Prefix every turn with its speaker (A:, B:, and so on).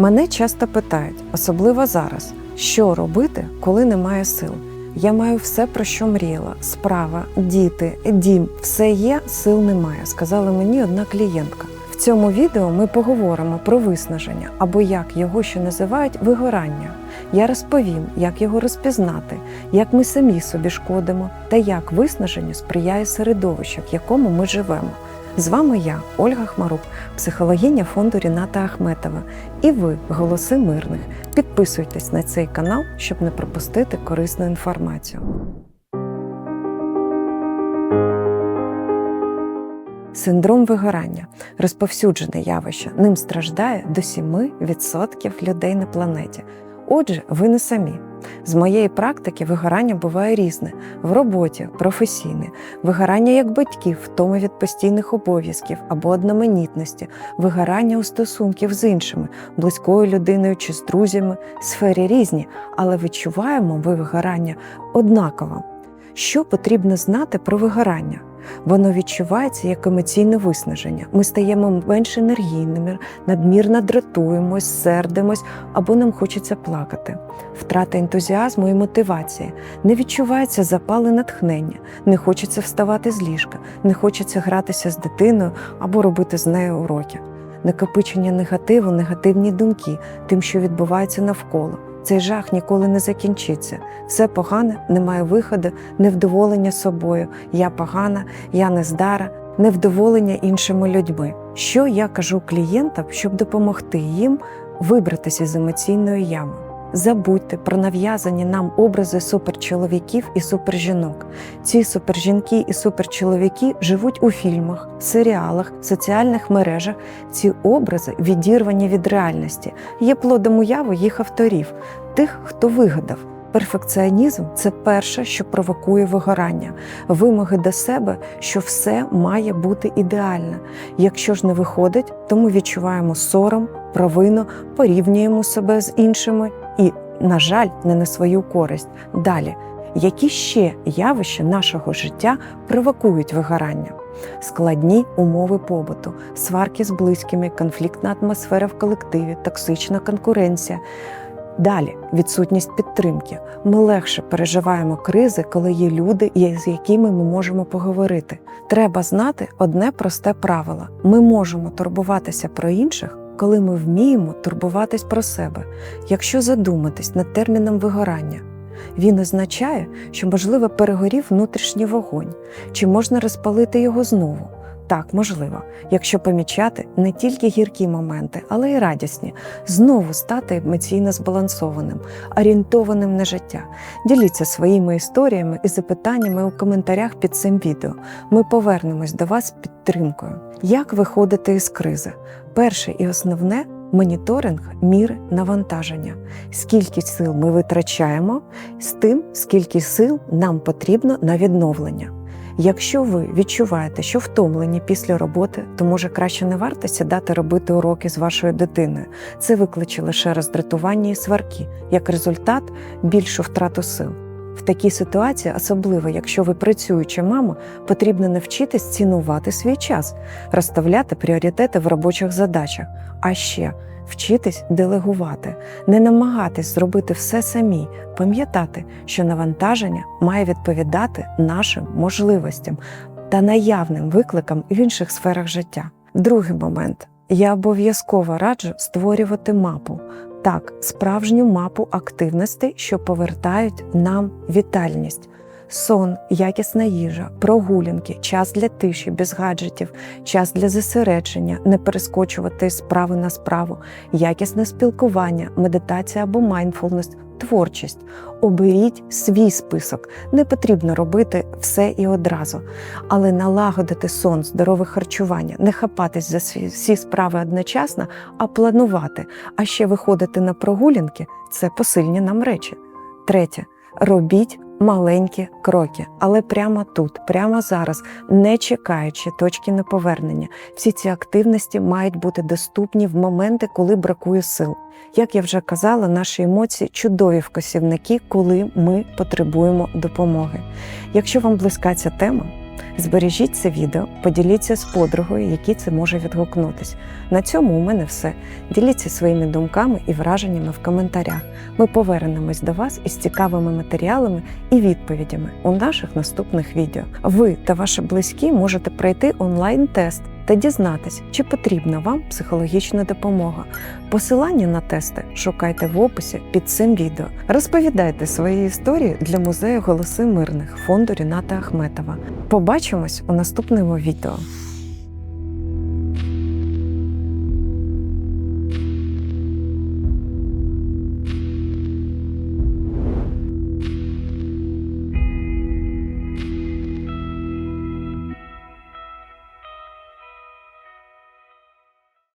A: Мене часто питають, особливо зараз, що робити, коли немає сил. Я маю все, про що мріяла: справа, діти, дім, все є, сил немає, сказала мені одна клієнтка. В цьому відео ми поговоримо про виснаження або як його ще називають вигорання. Я розповім, як його розпізнати, як ми самі собі шкодимо та як виснаженню сприяє середовище, в якому ми живемо. З вами я, Ольга Хмарук, психологиня фонду Ріната Ахметова. І ви, голоси мирних. Підписуйтесь на цей канал, щоб не пропустити корисну інформацію. Синдром вигорання розповсюджене явище. Ним страждає до 7% людей на планеті. Отже, ви не самі. З моєї практики вигорання буває різне в роботі, професійне, вигорання як батьків, втоми від постійних обов'язків або одноманітності, вигорання у стосунків з іншими, близькою людиною чи з друзями, сфері різні, але відчуваємо ми вигорання однаково. Що потрібно знати про вигорання? Воно відчувається як емоційне виснаження. Ми стаємо менш енергійними, надмірно дратуємось, сердимось або нам хочеться плакати. Втрата ентузіазму і мотивації. Не відчувається запал і натхнення, не хочеться вставати з ліжка, не хочеться гратися з дитиною або робити з нею уроки. Накопичення негативу, негативні думки, тим, що відбувається навколо. Цей жах ніколи не закінчиться. Все погане, немає виходу, невдоволення собою. Я погана, я нездара, невдоволення іншими людьми. Що я кажу клієнтам, щоб допомогти їм вибратися з емоційної ями? Забудьте про нав'язані нам образи суперчоловіків і супержінок. Ці супержінки і суперчоловіки живуть у фільмах, серіалах, соціальних мережах. Ці образи відірвані від реальності, є плодом уяви їх авторів, тих, хто вигадав. Перфекціонізм це перше, що провокує вигорання, вимоги до себе, що все має бути ідеально. Якщо ж не виходить, то ми відчуваємо сором, провину, порівнюємо себе з іншими і, на жаль, не на свою користь. Далі, які ще явища нашого життя провокують вигорання? Складні умови побуту, сварки з близькими, конфліктна атмосфера в колективі, токсична конкуренція. Далі відсутність підтримки. Ми легше переживаємо кризи, коли є люди, з якими ми можемо поговорити. Треба знати одне просте правило: ми можемо турбуватися про інших, коли ми вміємо турбуватись про себе. Якщо задуматись над терміном вигорання, він означає, що можливо перегорів внутрішній вогонь, чи можна розпалити його знову. Так, можливо, якщо помічати не тільки гіркі моменти, але й радісні, знову стати емоційно збалансованим, орієнтованим на життя. Діліться своїми історіями і запитаннями у коментарях під цим відео. Ми повернемось до вас з підтримкою. Як виходити із кризи? Перше і основне. Моніторинг міри навантаження, скільки сил ми витрачаємо, з тим, скільки сил нам потрібно на відновлення. Якщо ви відчуваєте, що втомлені після роботи, то може краще не варто сідати робити уроки з вашою дитиною. Це викличе лише роздратування і сварки, як результат більшу втрату сил. В такій ситуації, особливо якщо ви працююча мама, потрібно навчитись цінувати свій час, розставляти пріоритети в робочих задачах, а ще вчитись делегувати, не намагатись зробити все самі, пам'ятати, що навантаження має відповідати нашим можливостям та наявним викликам в інших сферах життя. Другий момент. Я обов'язково раджу створювати мапу. Так, справжню мапу активності, що повертають нам вітальність. Сон, якісна їжа, прогулянки, час для тиші, без гаджетів, час для зосередження, не перескочувати справи на справу, якісне спілкування, медитація або майндфулнес, творчість. Оберіть свій список. Не потрібно робити все і одразу, але налагодити сон, здорове харчування, не хапатись за всі справи одночасно, а планувати. А ще виходити на прогулянки це посильні нам речі. Третє. Робіть маленькі кроки, але прямо тут, прямо зараз, не чекаючи точки неповернення. Всі ці активності мають бути доступні в моменти, коли бракує сил. Як я вже казала, наші емоції чудові вказівники, коли ми потребуємо допомоги. Якщо вам близька ця тема, Збережіть це відео, поділіться з подругою, якій це може відгукнутись. На цьому у мене все. Діліться своїми думками і враженнями в коментарях. Ми повернемось до вас із цікавими матеріалами і відповідями у наших наступних відео. Ви та ваші близькі можете пройти онлайн-тест та дізнатись, чи потрібна вам психологічна допомога. Посилання на тести шукайте в описі під цим відео. Розповідайте свої історії для музею Голоси Мирних фонду Ріната Ахметова. Побачимось у наступному відео.